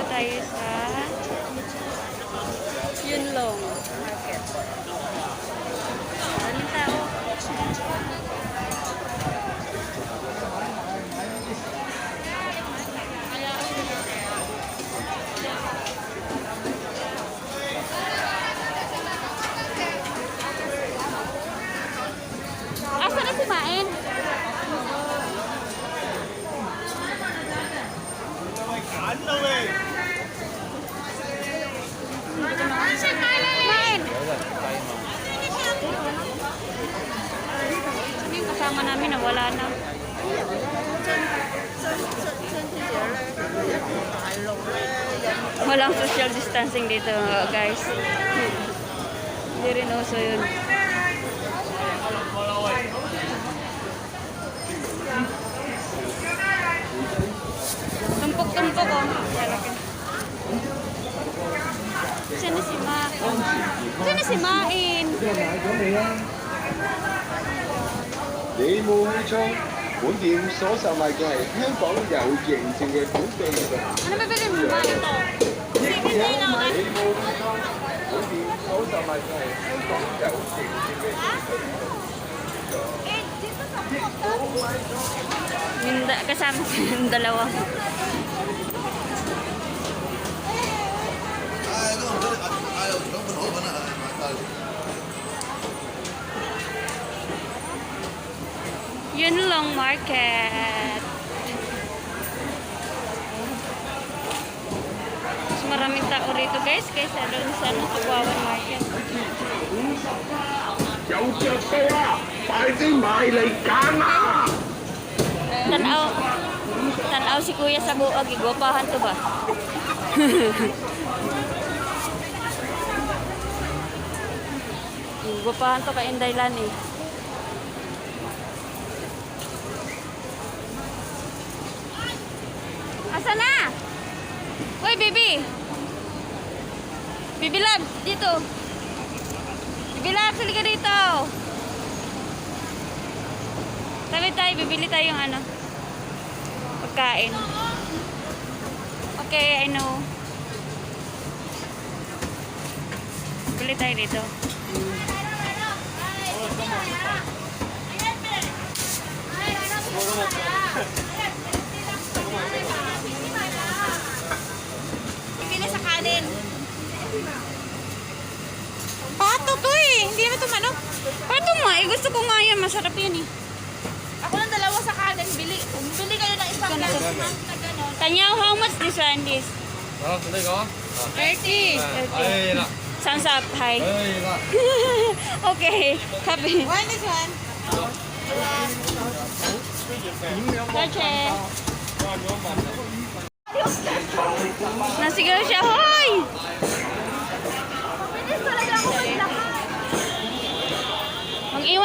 Dito tayo sa Yunlong Market. Daming tao. Asa na si Main? Main! Ano yung kasama namin na wala na? Walang social distancing dito guys. Hindi rin uso yun. dyan na si Ma. Dyan na si Main. Để mua hay cho Cuốn tiệm số sao mai cái này Hương Quảng giàu chuyện trên cái cuốn tiền rồi Anh mới biết em mua mai Để mua hay cho Cuốn tiệm số sao mai cái này Hương Quảng giàu chuyện trên cái cuốn tiền Mình đã kasama dalawa. Yunlong Market. Mas maraming tao rito guys guys sa doon sa Tubawan Market. Tanaw Tanaw si kuya sa buo Igwapahan to ba? Igwapahan to ka Inday Lani. Asa na? Uy, baby! Baby love, dito. Baby love, sali ka dito. Sabi tayo, bibili tayong ano, pagkain. Okay, I know. Bili tayo dito. Pili sa kanin. Pato to eh. Hindi naman ito manok. Pato nga, eh, gusto ko nga yan. Masarap yan eh. Ako ng dalawa sa kanan. Bili, bili kayo ng isang lang. Na ganun. Tanyaw, how much this one this? Oh, ah, tuloy ko. 30. 30. Ah, ay, na. Thumbs up, hi. Ay, na. okay. Happy. One is one. Noche. Nasigaw siya, hoy!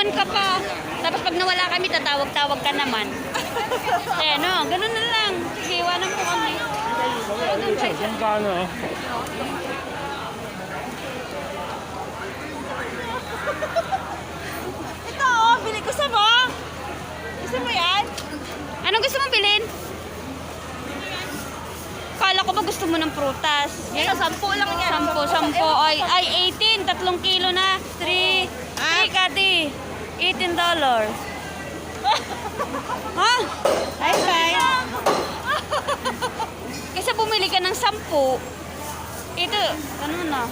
iwan ka pa. Tapos pag nawala kami, tatawag-tawag ka naman. eh, no, ganun na lang. Sige, iwanan po kami. Kung paano, oh. Ito, oh, bili. Gusto mo? Gusto mo yan? Anong gusto mong bilhin? Kala ko ba gusto mo ng prutas? Yan, Isa, sampu lang yan. Sampo, sampo. Eh, ay, ay, 18. Tatlong kilo na. 3. Ay, ah. Kati. 18 dollar. ha? High five. Kasi bumili ka ng sampu. Ito, ano na?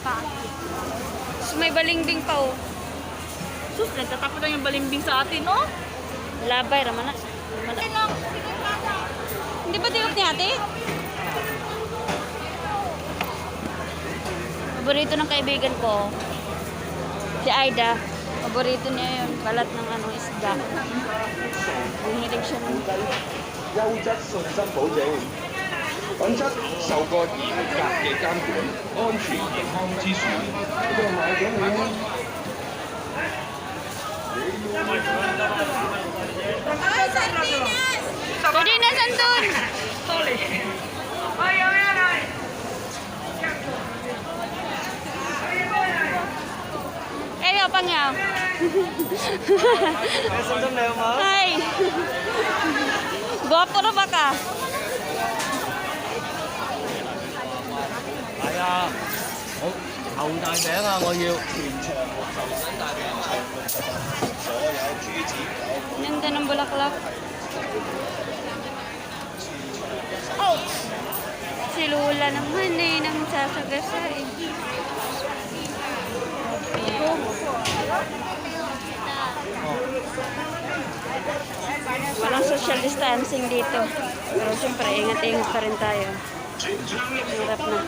Pa. So, may balimbing pa oh. Sus, nagtatapos na yung balimbing sa atin, oh. Labay, ramana. ramana. Hindi ba tiwag ni ate? Paborito ng kaibigan ko, si Aida. Paborito niya yun, balat ng ano, isda. Mahilig siya ng 优质信心保证，品质受过严格嘅监管，安全健康之选。呢个买咗你啊！ Ay, sardinas! Pwede na sandun! Eyo, pangyaw. Hi! Gwapo na ba ka? 啊！好牛大饼啊！我要。Ganda ng bulaklak. Oh! Si Lula naman eh, nang sasagasay. Oh. Walang social distancing dito. Pero siyempre, ingat-ingat pa rin tayo. Hirap na.